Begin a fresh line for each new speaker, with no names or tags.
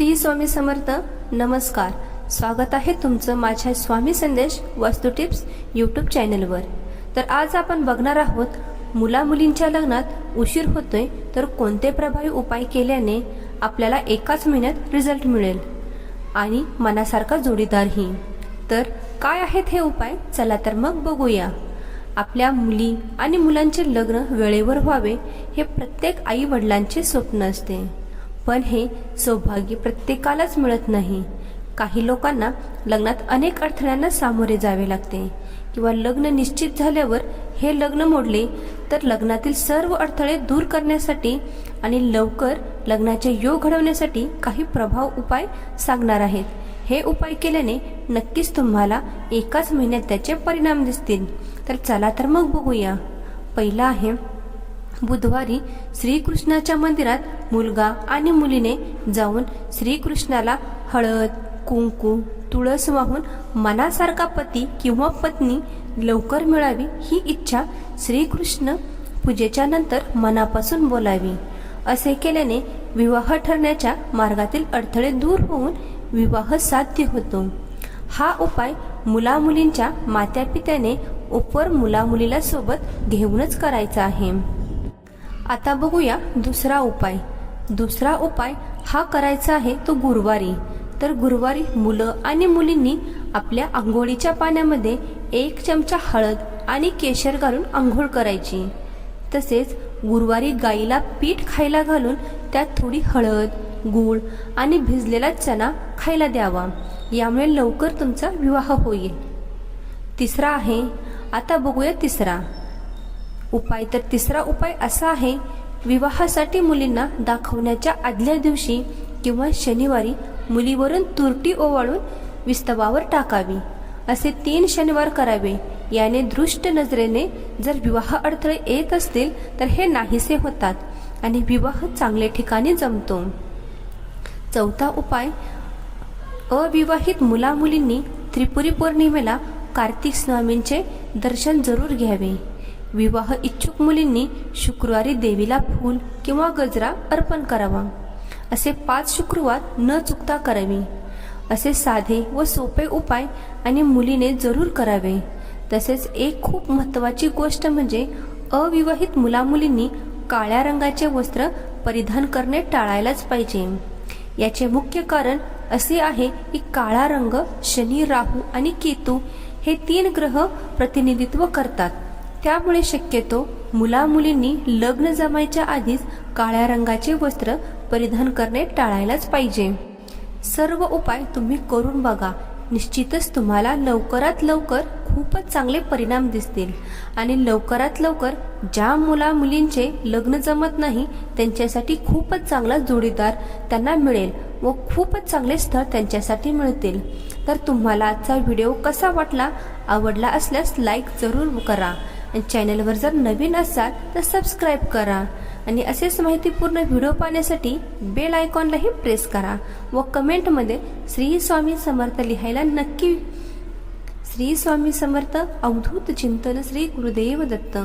श्री स्वामी समर्थ नमस्कार. स्वागत आहे तुमचं माझ्या स्वामी संदेश वास्तू टिप्स यूट्यूब चॅनलवर. तर आज आपण बघणार आहोत मुला मुलींच्या लग्नात उशीर होतोय तर कोणते प्रभावी उपाय केल्याने आपल्याला एकाच महिन्यात रिझल्ट मिळेल? आणि मनासारखा जोडीदारही. तर काय आहेत हे उपाय? चला तर मग बघूया. आपल्या मुली आणि मुलांचे लग्न वेळेवर व्हावे हे प्रत्येक आई वडिलांचे स्वप्न असते. पण हे सौभाग्य प्रत्येकालाच मिळत नाही. काही लोकांना लग्नात अनेक अडथळ्यांना सामोरे जावे लागते किंवा लग्न निश्चित झाल्यावर हे लग्न मोडले तर लग्नातील सर्व अडथळे दूर करण्यासाठी आणि लवकर लग्नाचे योग घडवण्यासाठी काही प्रभाव उपाय सांगणार आहेत. हे उपाय केल्याने नक्कीच तुम्हाला एकाच महिन्यात त्याचे परिणाम दिसतील. तर चला तर मग बघूया. पहिला आहे बुधवारी श्रीकृष्णाच्या मंदिरात मुलगा आणि मुलीने जाऊन श्रीकृष्णाला हळद कुंकू तुळस वाहून मनासारखा पती किंवा पत्नी लवकर मिळावी ही इच्छा श्रीकृष्ण पूजेच्या नंतर मनापासून बोलावी. असे केल्याने विवाह ठरण्याच्या मार्गातील अडथळे दूर होऊन विवाह साध्य होतो. हा उपाय मुलामुलींच्या मात्यापित्याने उपवर मुलामुलीला सोबत घेऊनच करायचा आहे. आता बघूया दुसरा उपाय. दुसरा उपाय हा करायचा आहे तो गुरुवारी. तर गुरुवारी मुलं आणि मुलींनी आपल्या आंघोळीच्या पाण्यामध्ये एक चमचा हळद आणि केशर घालून आंघोळ करायची. तसेच गुरुवारी गाईला पीठ खायला घालून त्यात थोडी हळद गूळ आणि भिजलेला चना खायला द्यावा. यामुळे लवकर तुमचा विवाह होईल. तिसरा आहे आता बघूया तिसरा. उपाय तर तिसरा उपाय असा आहे विवाहासाठी मुलींना दाखवण्याच्या आदल्या दिवशी किंवा शनिवारी मुलीवरून तुरटी ओवाळून विस्तवावर टाकावी असे तीन शनिवार करावे. याने दृष्ट नजरेने जर विवाह अडथळे येत असतील तर हे नाहीसे होतात आणि विवाह चांगल्या ठिकाणी जमतो. चौथा उपाय अविवाहित मुलामुलींनी त्रिपुरी पौर्णिमेला कार्तिक स्वामींचे दर्शन जरूर घ्यावे. विवाह इच्छुक मुलींनी शुक्रवारी देवीला फूल किंवा गजरा अर्पण करावा. असे पाच शुक्रवार न चुकता करावी. असे साधे व सोपे उपाय आणि मुलीने जरूर करावे. तसेच एक खूप महत्त्वाची गोष्ट म्हणजे अविवाहित मुलामुलींनी काळ्या रंगाचे वस्त्र परिधान करणे टाळायलाच पाहिजे. याचे मुख्य कारण असे आहे की काळा रंग शनी राहू आणि केतू हे तीन ग्रह प्रतिनिधित्व करतात. त्यामुळे शक्यतो मुलामुलींनी लग्न जमायच्या आधीच काळ्या रंगाचे वस्त्र परिधान करणे टाळायलाच पाहिजे. सर्व उपाय तुम्ही करून बघा. निश्चितच तुम्हाला लवकरात लवकर खूपच चांगले परिणाम दिसतील. आणि लवकरात लवकर ज्या मुला मुलींचे लग्न जमत नाही त्यांच्यासाठी खूपच चांगला जोडीदार त्यांना मिळेल व खूपच चांगले स्थळ त्यांच्यासाठी मिळतील. तर तुम्हाला आजचा व्हिडिओ कसा वाटला? आवडला असल्यास लाईक जरूर करा. आणि चॅनलवर जर नवीन असाल तर सबस्क्राईब करा. आणि असेच माहितीपूर्ण व्हिडिओ पाहण्यासाठी बेल आयकॉनलाही प्रेस करा व कमेंटमध्ये श्री स्वामी समर्थ लिहायला नक्की श्री स्वामी समर्थ अवधूत चिंतन श्री गुरुदेव दत्त.